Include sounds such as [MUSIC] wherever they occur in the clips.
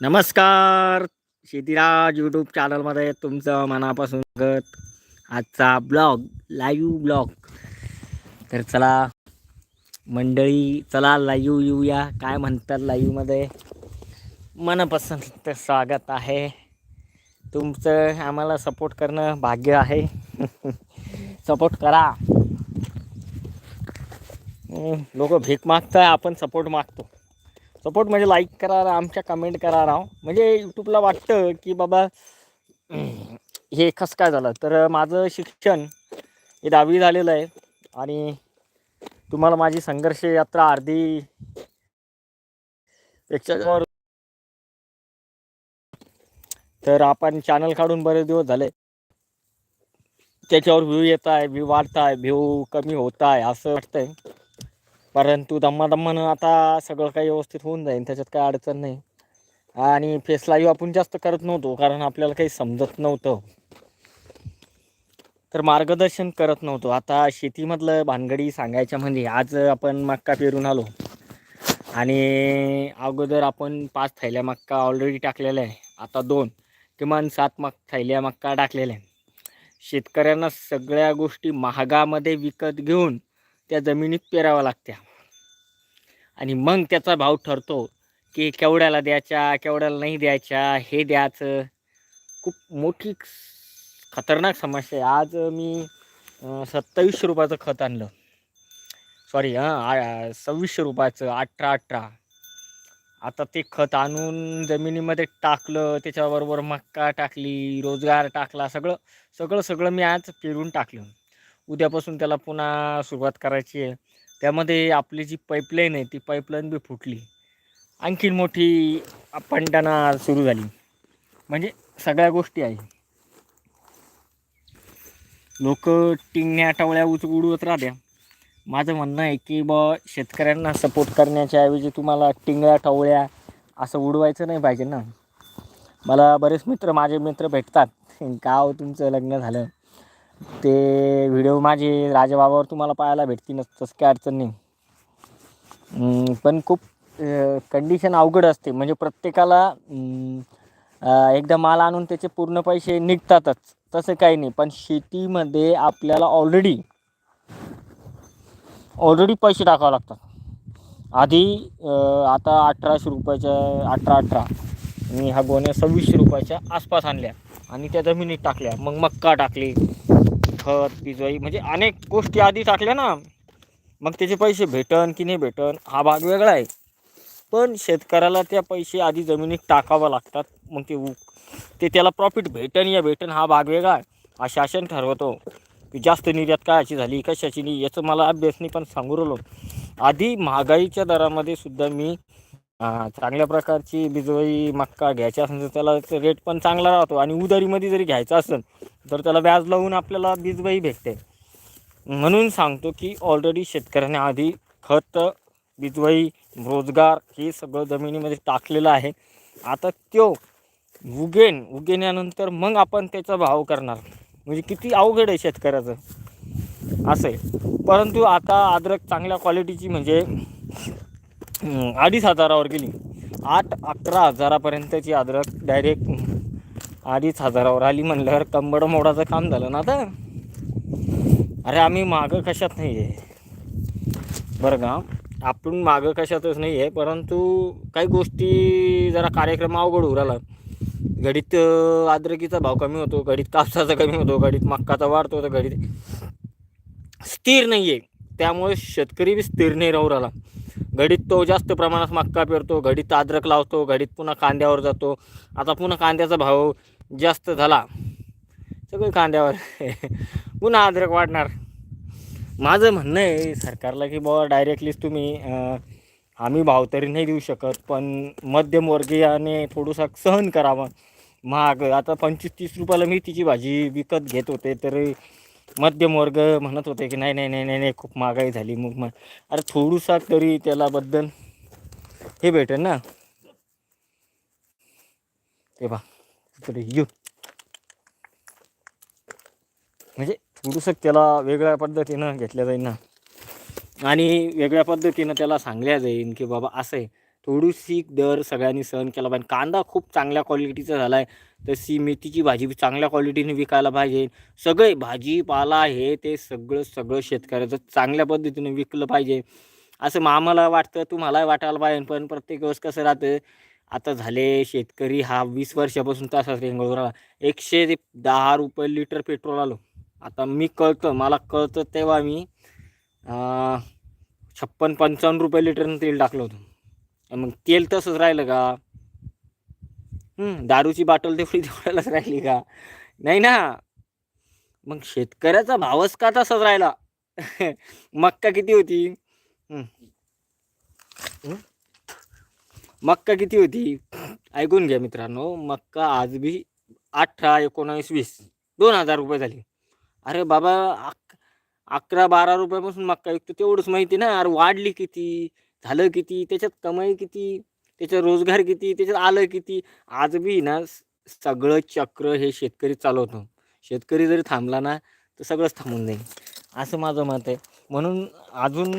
नमस्कार. शेतीराज यूट्यूब चॅनलमध्ये तुमचं मनापासून स्वागत. आजचा ब्लॉग लाईव्ह ब्लॉग तर चला मंडळी चला लाईव्ह येऊया. काय म्हणतात लाईव्हमध्ये मनपसंत स्वागत आहे. तुमचं आम्हाला सपोर्ट करणं भाग्य आहे. [LAUGHS] सपोर्ट करा. लोक भीक मागताय आपण सपोर्ट मागतो. सपोर्ट म्हणजे लाईक करा आमच्या कमेंट करा राव. म्हणजे यूट्यूबला वाटतं की बाबा हे कसं काय झालं? तर माझं शिक्षण हे दहावी झालेलं आहे. आणि तुम्हाला माझी संघर्ष यात्रा अर्धी पेक्षा तर आपण चॅनल काढून बरेच दिवस झाले. त्याच्यावर व्ह्यू येत आहे व्ह्यू वाढत आहे व्ह्यू कमी होत आहे असं वाटतंय. परंतु दम्मा दम्मानं आता सगळं काही व्यवस्थित होऊन जाईल त्याच्यात काही अडचण नाही. आणि फेस लाईव्ह आपण जास्त करत नव्हतो कारण आपल्याला काही समजत नव्हतं. तर मार्गदर्शन करत नव्हतो. आता शेतीमधलं भानगडी सांगायच्या म्हणजे आज आपण मक्का पेरून आलो. आणि अगोदर आपण पाच थैल्या मक्का ऑलरेडी टाकलेल्या आहे. आता दोन किमान सात मक थैल्या मक्का टाकलेल्या आहे शेतकऱ्यांना सगळ्या गोष्टी महागामध्ये विकत घेऊन त्या जमिनीत पेराव्या लागत्या आणि मग त्याचा भाव ठरतो की केवढ्याला द्यायच्या केवढ्याला नाही द्यायच्या हे द्यायचं. खूप मोठी खतरनाक समस्या आहे. आज मी सत्तावीसशे रुपयाचं खत आणलं. सॉरी हां सव्वीसशे रुपयाचं अठरा अठरा. आता ते खत आणून जमिनीमध्ये टाकलं त्याच्याबरोबर मक्का टाकली रोजगार टाकला सगळं सगळं सगळं मी आज पेरून टाकलं. उद्यापासून त्याला पुन्हा सुरुवात करायची आहे. त्यामध्ये आपली जी पाईपलाईन आहे ती पाईपलाईन बी फुटली. आणखीन मोठी पंटना सुरू झाली. म्हणजे सगळ्या गोष्टी आहे. लोक टिंगण्या टवळ्या उच उडवत राहत्या. माझं म्हणणं आहे की ब शेतकऱ्यांना सपोर्ट करण्याच्या ऐवजी तुम्हाला टिंगळ्या टवळ्या असं उडवायचं नाही पाहिजे ना. मला बरेच मित्र माझे मित्र भेटतात. का हो तुमचं लग्न झालं. ते व्हिडिओ माझे राजाबाबावर तुम्हाला पाहायला भेटतीलच तसं काही अडचण नाही. पण खूप कंडिशन अवघड असते. म्हणजे प्रत्येकाला एकदा माल आणून त्याचे पूर्ण पैसे निघतातच तसं काही नाही. पण शेतीमध्ये आपल्याला ऑलरेडी ऑलरेडी पैसे टाकावे लागतात. आधी आता अठराशे रुपयाच्या अठरा अठरा. मी हा गोण्या सव्वीसशे रुपयाच्या आसपास आणल्या आणि त्या जमिनीत टाकल्या. मग मक्का टाकली. खत बिजवाई म्हणजे अनेक गोष्टी आधी टाकल्या ना. मग त्याचे पैसे भेटन की नाही भेटन हा भाग वेगळा आहे. पण शेतकऱ्याला त्या पैसे आधी जमिनीत टाकावं लागतात मग ते उ ते त्याला प्रॉफिट भेटन या भेटन हा भाग वेगळा आहे. हा शासन ठरवतो. की जास्त निर्यात कायची झाली कशाची नाही याचं मला अभ्यासनी पण सांगू राहिलो. आधी महागाईच्या दरामध्ये सुद्धा मी हां चांगल्या प्रकारची बिजवाई मक्का घ्यायची असेल तर त्याला रेट पण चांगला राहतो. आणि उधारीमध्ये जरी घ्यायचं असेल तर त्याला व्याज लावून आपल्याला बिजवाई भेटते. म्हणून सांगतो की ऑलरेडी शेतकऱ्याने आधी खत बिजवाई रोजगार हे सगळं जमिनीमध्ये टाकलेलं आहे. आता तो उगेन उगेण्यानंतर मग आपण त्याचा भाव करणार. म्हणजे किती अवघड आहे शेतकऱ्याचं. असं आहे. परंतु आता अद्रक चांगल्या क्वालिटीची म्हणजे अडीच हजारावर गेली. आठ अकरा हजारापर्यंतची अद्रक डायरेक्ट अडीच हजारावर आली म्हणल्यावर कंबड मोडाचं काम झालं ना आता. अरे आम्ही मागं कशात नाही आहे बरं का? आपण मागं कशातच नाही आहे परंतु काही गोष्टी जरा कार्यक्रम अवघड होऊ राहिला घडीत आद्रकीचा भाव कमी होतो घडीत कापसाचा कमी होतो घडीत मक्काचा वाढतो तर घडीत स्थिर नाही आहे त्यामुळे शेतकरी बी स्थिर नाही राहू राहिला. घडीत तो जास्त प्रमाणात मक्का पेरतो घडीत अद्रक लावतो घडीत पुन्हा कांद्यावर जातो. आता पुन्हा कांद्याचा भाव जास्त झाला. सगळे कांद्यावर. [LAUGHS] पुन्हा अद्रक वाढणार. माझं म्हणणं आहे सरकारला की बाबा डायरेक्टलीच तुम्ही आम्ही भाव तरी नाही देऊ शकत पण मध्यमवर्गीयाने थोडंसं सहन करावं. महाग आता पंचवीस तीस रुपयाला मेथीची भाजी विकत घेत होते तर मध्यम वर्ग म्हणत होते की नाही नाही नाही नाही नाही खूप महागाई झाली. मग मग अरे थोडूसा तरी त्यालाबद्दल हे भेटेल ना. ते बा तिकडे येऊ म्हणजे थोडंसं त्याला वेगळ्या पद्धतीनं घेतल्या जाईल ना. आणि वेगळ्या पद्धतीनं त्याला सांगल्या जाईल की बाबा असं आहे. थोडीशी दर सगळ्यांनी सहन केला पाहिजे. कांदा खूप चांगल्या क्वालिटीचा झाला आहे तशी मेथीची भाजी चांगल्या क्वालिटीने विकायला पाहिजे. सगळे भाजीपाला हे ते सगळं सगळं शेतकऱ्याचं चांगल्या पद्धतीने विकलं पाहिजे. असं आम्हाला वाटतं तुम्हालाही वाटायला पाहिजे. पण प्रत्येक वेळेस कसं राहतं आता झाले शेतकरी हा वीस वर्षापासून तसाच रेंगळून आला एकशे ते दहा रुपये लिटर पेट्रोल आलो. आता मी कळतं मला कळतं तेव्हा मी छप्पन पंचावन्न रुपये लिटरनं तेल टाकलं होतं. मग तेल तसंच राहिलं का? दारूची बाटल तेवढी [LAUGHS] तेवढ्यालाच राहिली का? नाही ना. मग शेतकऱ्याचा भावच का तसाच राहिला? [LAUGHS] मक्का किती होती? मक्का किती होती? ऐकून घ्या मित्रांनो मक्का आज बी अठरा एकोणावीस वीस दोन हजार रुपये झाली. अरे बाबा अक अकरा बारा रुपयापासून मक्का विकतो तेवढंच माहिती ना. अरे वाढली किती? झालं किती त्याच्यात कमाई किती त्याच्यात रोजगार किती त्याच्यात आलं किती? आज बी ना सगळं चक्र हे शेतकरी चालवतो. शेतकरी जरी थांबला ना तर सगळंच थांबून जाईल. असं माझं मत आहे. म्हणून अजून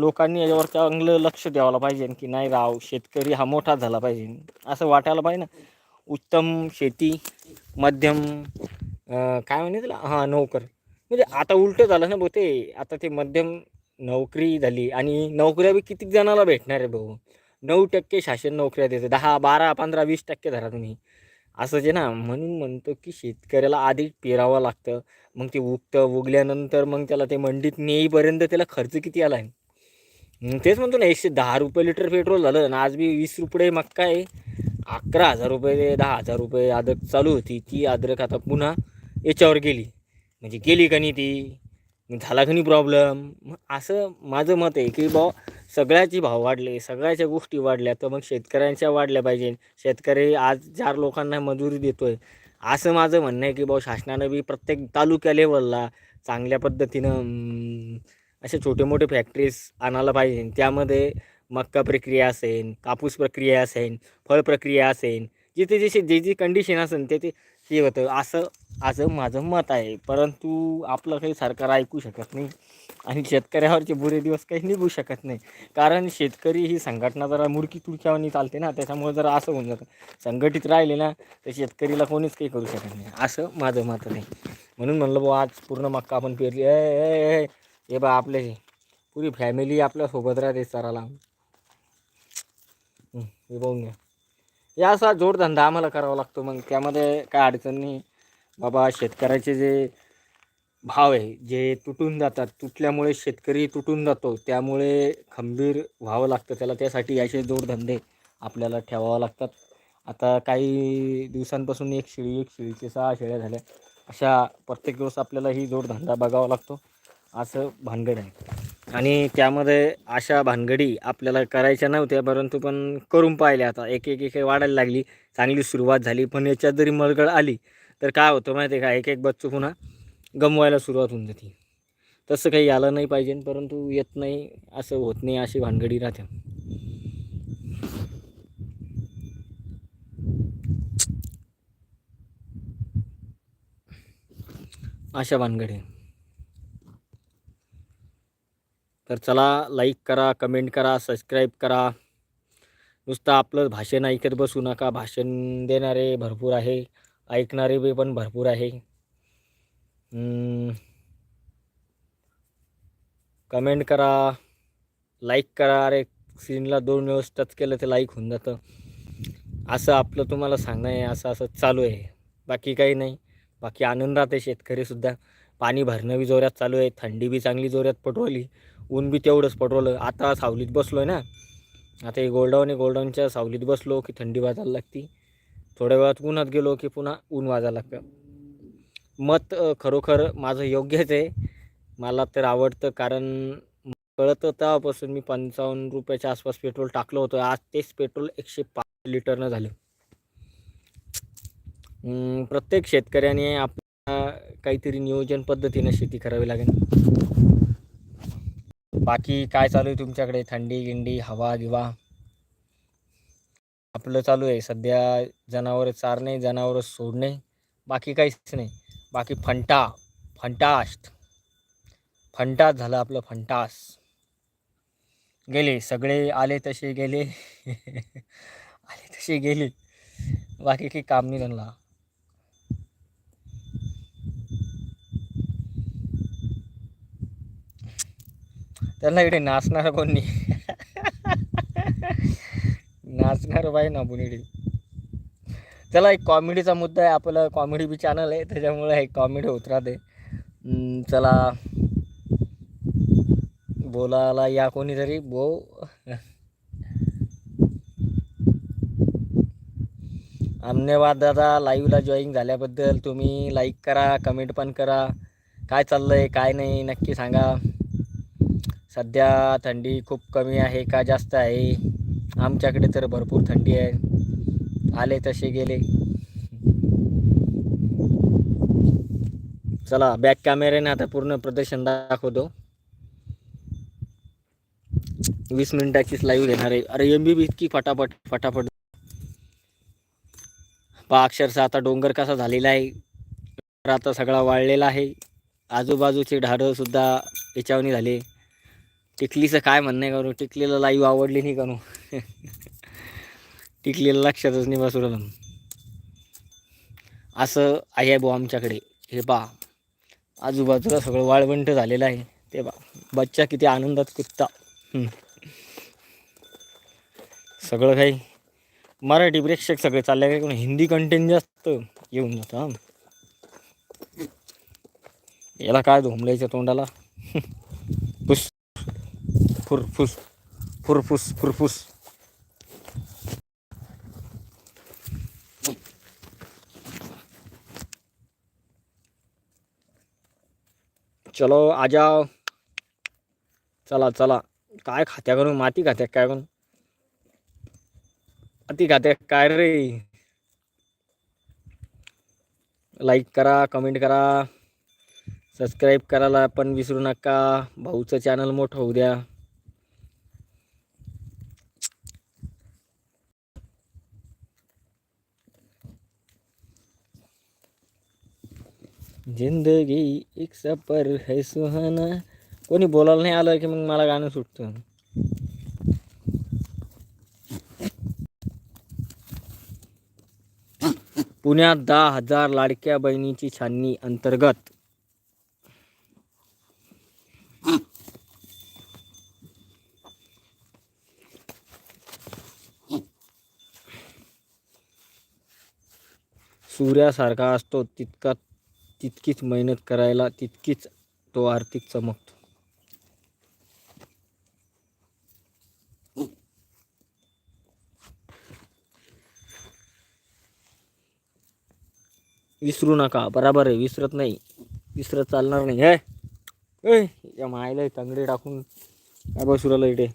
लोकांनी याच्यावर चांगलं लक्ष द्यायला पाहिजे की नाही राव शेतकरी हा मोठा झाला पाहिजे. असं वाटायला पाहिजे ना. उत्तम शेती मध्यम काय म्हणे त्याला? हां नोकर. म्हणजे आता उलटं झालं ना बो ते आता ते मध्यम नोकरी झाली आणि नोकऱ्या बी किती जणाला भेटणार आहे भाऊ? नऊ टक्के शासन नोकऱ्या देतं. दहा बारा पंधरा वीस टक्के धरा तुम्ही. असं जे ना म्हणून म्हणतो की शेतकऱ्याला आधी पेरावं लागतं. मग ते उगतं उगल्यानंतर मग त्याला ते मंडीत नेईपर्यंत त्याला खर्च किती आला आहे? तेच म्हणतो ना एकशे दहा रुपये लिटर पेट्रोल झालं आणि आज बी वीस रुपये मक्का आहे. अकरा हजार रुपये दहा हजार रुपये अद्रक चालू होती. ती अद्रक आता पुन्हा याच्यावर गेली. म्हणजे गेली का नाही ती? झाला की नाही प्रॉब्लेम मग असं माझं मत आहे की बा सगळ्याची भाव वाढले सगळ्याच्या गोष्टी वाढल्या तर मग शेतकऱ्यांच्या वाढल्या पाहिजे. शेतकरी आज चार लोकांना मजुरी देतोय. असं माझं म्हणणं आहे की भाऊ शासनानं बी प्रत्येक तालुक्या लेवलला चांगल्या पद्धतीनं असे छोटे मोठे फॅक्टरीज आणायला पाहिजे. त्यामध्ये मक्का प्रक्रिया असेल कापूस प्रक्रिया असेल फळ प्रक्रिया असेल जिथे जिथे जे जी कंडिशन असेल ते ते हे होतं. असं असं माझं मत आहे. परंतु आपलं काही सरकार ऐकू शकत नाही आणि शेतकऱ्यावरचे बुरे दिवस काही निघू शकत नाही. कारण शेतकरी ही संघटना जरा मुडकी तुडक्यावानी चालते ना त्याच्यामुळे जरा असं होऊन जातं. संघटित राहिले ना तर शेतकरीला कोणीच काही करू शकत नाही. असं माझं मत नाही म्हणून म्हणलं बुवा आज पूर्ण मक्का आपण पेरली. ए, हे बा आपले पुरी फॅमिली आपल्यासोबत राहते सराला. हे बघून घ्या. या असा जोडधंदा आम्हाला करावा लागतो. मग त्यामध्ये काय अडचण नाही. बाबा शेतकऱ्याचे जे भाव आहे जे तुटून जातात तुटल्यामुळे शेतकरी तुटून जातो त्यामुळे खंबीर व्हावं लागतं. त्याला त्यासाठी असे जोडधंदे आपल्याला ठेवावं लागतात. आता काही दिवसांपासून एक शेळी एक शेळीचे सहा शेळ्या झाल्या. अशा प्रत्येक दिवस आपल्याला ही जोडधंदा बघावा लागतो. असं भानगड आहे. आणि त्यामध्ये अशा भानगडी आपल्याला करायच्या नव्हत्या परंतु पण करून पाहिल्या आता. एक एक एक वाढायला लागली. चांगली सुरुवात झाली. पण याच्यात जरी मरगळ आली तर काय होतं माहिती आहे का? एक एक बच्चू पुन्हा गमवायला सुरुवात होऊन जाते. तसं काही आलं नाही पाहिजे परंतु येत नाही असं होत नाही अशी भानगडी राहते. अशा भानगडी. तर चला लाईक करा कमेंट करा सबस्क्राईब करा. नुसतं आपलं भाषण ऐकत बसू नका. भाषण देणारे भरपूर आहे ऐकणारे बी पण भरपूर आहे. कमेंट करा लाईक करा. अरे सीनला दोन वेळेस टच केलं ते लाईक होऊन जातं. असं आपलं तुम्हाला सांगणं आहे असं असं चालू आहे. बाकी काही नाही. बाकी आनंदात आहे शेतकरीसुद्धा पाणी भरणं बी जोरात चालू आहे. थंडी बी चांगली जोरात पटवली. ऊन बी तेवढंच पटवलं आता सावलीत बसलो आहे ना. आता हे गोल्डाऊन आहे गोल्डाऊनच्या सावलीत बसलो की थंडी वाजायला लागती. थोड्या वेळात उन्हात गेलो की पुन्हा ऊन वाजायला लागतं. मत खरोखर माझं योग्यच आहे. मला तर आवडतं कारण कळत तेव्हापासून मी पंचावन्न रुपयाच्या आसपास पेट्रोल टाकलं होतं. आज तेच पेट्रोल एकशे पाच लिटरनं झालं. प्रत्येक शेतकऱ्याने आपल्या काहीतरी नियोजन पद्धतीनं शेती करावी लागेल. बाकी काय चालू आहे तुमच्याकडे? थंडी गिंडी हवा गिवा? आपलं चालू आहे. सध्या जनावरं चारणे जनावरं सोडणे बाकी काहीच नाही. बाकी फंटा फंटास्ट. फंटास झालं आपलं फंटास. गेले. सगळे आले तसे गेले. [LAUGHS] आले तसे गेले. बाकी काही काम नाही त्यांना. त्यांना इकडे नाचणार कोण नाही. नाचणार बाई ना आपण इकडे चला एक कॉमेडीचा मुद्दा आहे. आपलं कॉमेडी बी चॅनल आहे. त्याच्यामुळे एक कॉमेडी होत राहते चला. बोलायला या कोणीतरी. बो धन्यवाद दादा लाईव्हला जॉईन झाल्याबद्दल तुम्ही लाईक करा कमेंट पण करा. काय चाललं आहे काय नाही नक्की सांगा. सध्या थंडी खूप कमी आहे का जास्त आहे? आमच्याकडे तर भरपूर थंडी आहे. आले तसे गेले. चला बॅक कॅमेऱ्याने आता पूर्ण प्रदर्शन दाखवतो. वीस मिनिटाचीच लाईव्ह घेणार आहे. अरे एम बी बी इतकी फटाफट फटाफट. पहा अक्षरशः आता डोंगर कसा झालेला आहे. तर आता सगळा वाळलेला आहे. आजूबाजूचे ढारं सुद्धा याच्यावनी झाले. टिकलीचं काय म्हणणं आहे करू? टिकलीला लाईव्ह आवडली नाही करू. टिकलीला लक्षातच नाही बसू असं आहे भाऊ आमच्याकडे. हे पा आजूबाजूला सगळं वाळवंट झालेलं आहे. ते बा बच्चा किती आनंदात कुत्ता. सगळं काही मराठी प्रेक्षक सगळे चालले काय कोण हिंदी कंटेंट जास्त येऊन जातं याला काय धोंबल्याच्या तोंडाला? फुरफुस फुरफुस फुरफुस चलो आ जाओ. चला चला. काय खात्या करून माती खात्या काय करून? अति खात्या काय रे? लाईक करा कमेंट करा. सबस्क्राईब करायला पण विसरू नका. भाऊचं चॅनल मोठं होऊ द्या. जिंदगी एक सफर है सुहाना। कोणी बोलायला नाही आलं की मग मला गाणं सुटतं. पुण्यात दहा हजार लाडक्या बहिणीची छाननी अंतर्गत. सूर्यासारखा असतो तितका तितकीच मेहनत करायला तितकीच तो आर्थिक चमकतो. विसरू नका बराबर आहे विसरत नाही. विसरत चालणार नाही. हे! या मायला तंगडे टाकून काय बसू राहिलं इथे.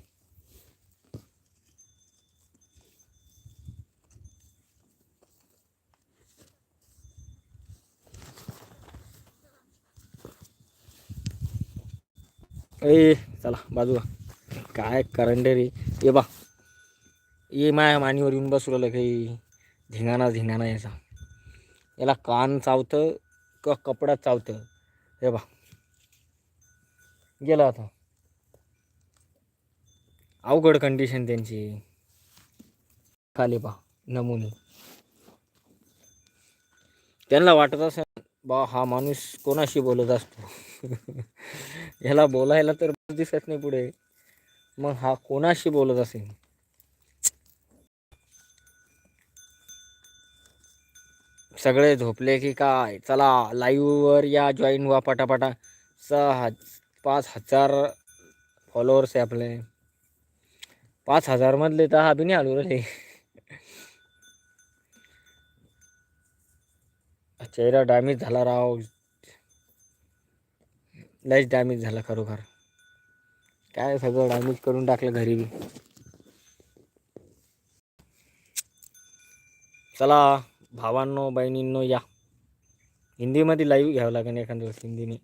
ए चला बाजूला. काय करंडे रे? ये बा. ये माया मानीवर येऊन बसू राहिलं काही. धिंगाणा धिंगाणा याचा. याला कान चावतं का कपडा चावतं. हे बा. गेला आता. अवघड कंडिशन त्यांची. खाली बा नमुने. त्यांना वाटत असं बा हा माणूस कोणाशी बोलत असतो? [LAUGHS] याला बोलायला तर दिसत नाही पुढे. मग हा कोणाशी बोलत असेल? सगळे झोपले की काय? चला लाईव्हवर या जॉईन व्हा पटापटा. सहा पाच हजार फॉलोअर्स आहे आपले. पाच हजार मधले तर हा बी नाही आलो रे. [LAUGHS] चेहरा डॅमेज झाला राव. लयच डॅमेज झाला खरोखर. काय सगळं डॅमेज करून टाकलं घरी बी. चला भावांनो बहिणींनो या. हिंदीमध्ये लाईव्ह घ्यावं लागेल एखाद्या दिवस हिंदीने.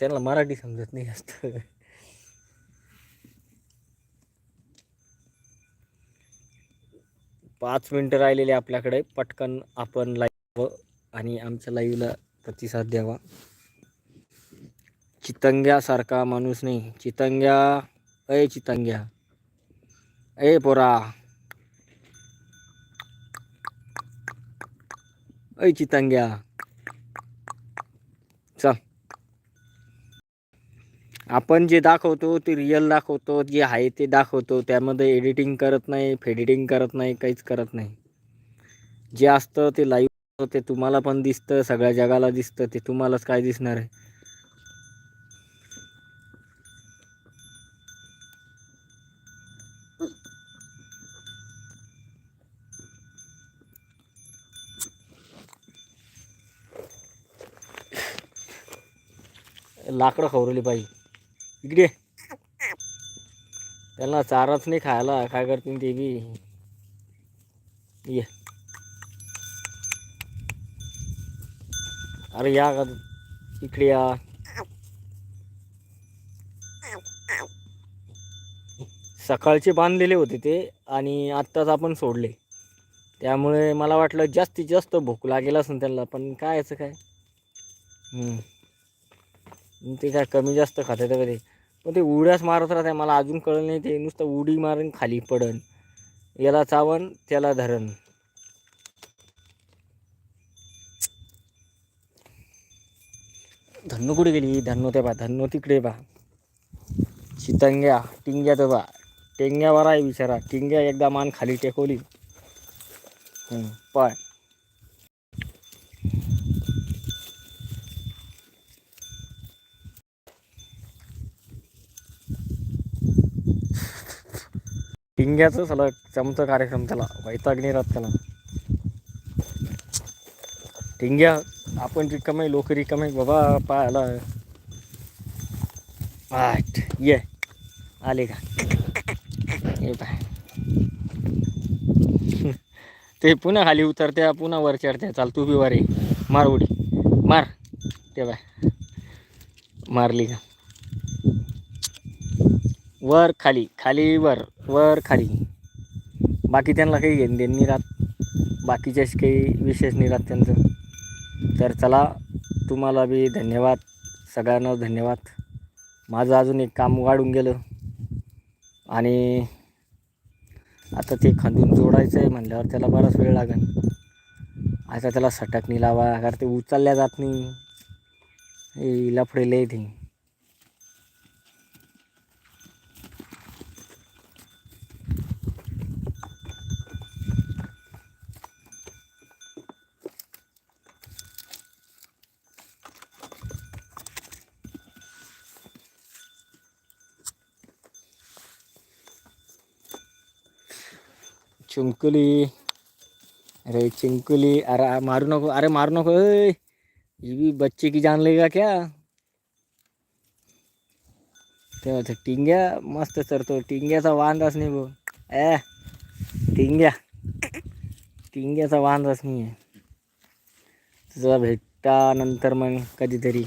त्यांना मराठी समजत नाही जास्त. पाच मिनटं राहिलेले आपल्याकडे. पटकन आपण लाईव्ह आणि आमच्या लाईव्हला प्रतिसाद द्यावा. चितंग्यासारखा माणूस नाही. चितंग्या अय चितंग्या ए पोरा अय चितंग्या. चल. आपण जे दाखवतो ते रिअल दाखवतो जे आहे ते दाखवतो. त्यामध्ये एडिटिंग करत नाही फेडिटिंग करत नाही काहीच करत नाही. जे असतं ते लाईव्ह ते तुम्हाला पण दिसतं सगळ्या जगाला दिसतं ते तुम्हालाच काय दिसणार आहे? लाकडं खवरली पाहिजे इकडे त्याला चाराच नाही खायला. काय करतील ते बी? ये. अरे या का इकडे या. सकाळचे बांधलेले होते ते आणि आत्ताच आपण सोडले. त्यामुळे मला वाटलं जास्तीत जास्त भूक लागेल असं त्यांना पण काय असं काय? हम्म. ते काय कमी जास्त खातात वगैरे मग पण ते उड्याच मारत राहते मला अजून कळलं नाही ते. नुसतं उडी मारून खाली पडन. याला चावन त्याला धरण. धन्नो कुठे गेली? धन्नो ते बा धन्नो तिकडे बा चितंग्या टिंग्या तर बा टेंग्यावर आहे बिचारा. टिंग्या एकदा मान खाली टेकवली. हम्म, पाय टिंग्याचं सलग चमचा कार्यक्रम त्याला वैतागणी राहत त्याला. टिंग्या आपण रिकामे लोक रिकामे बाबा पाहायला. आठ ये. आले का? ये पाय ते पुन्हा खाली उतरत्या पुन्हा वर चढत्या. चाल तू बी मार उडी. मार. ते बाय मारली का? वर खाली. खाली वर. वर खाली. बाकी त्यांना काही घेणं देणं नाही राहत. बाकीच्याच काही विशेष नाही राहत त्यांचं. तर चला तुम्हाला बी धन्यवाद. सगळ्यांना धन्यवाद. माझं अजून एक काम वाढून गेलं. आणि आता ते खांदून जोडायचं आहे म्हणल्यावर त्याला बराच वेळ लागेल आता त्याला सटकणी लावा कारण ते उचलल्या जात नाही. लफडेले ते. चिंकुली अरे चिंकुली अरे मारू नको अरे मारू नको ये भी बच्चे की जान लेगा क्या? तेव्हा ते टिंग्या मस्त चरतो टिंग्याचा वांदाच नाही भाऊ ए टिंग्या टिंग्याचा वांदाच नाही आहे तुझा भेटता नंतर मग कधीतरी।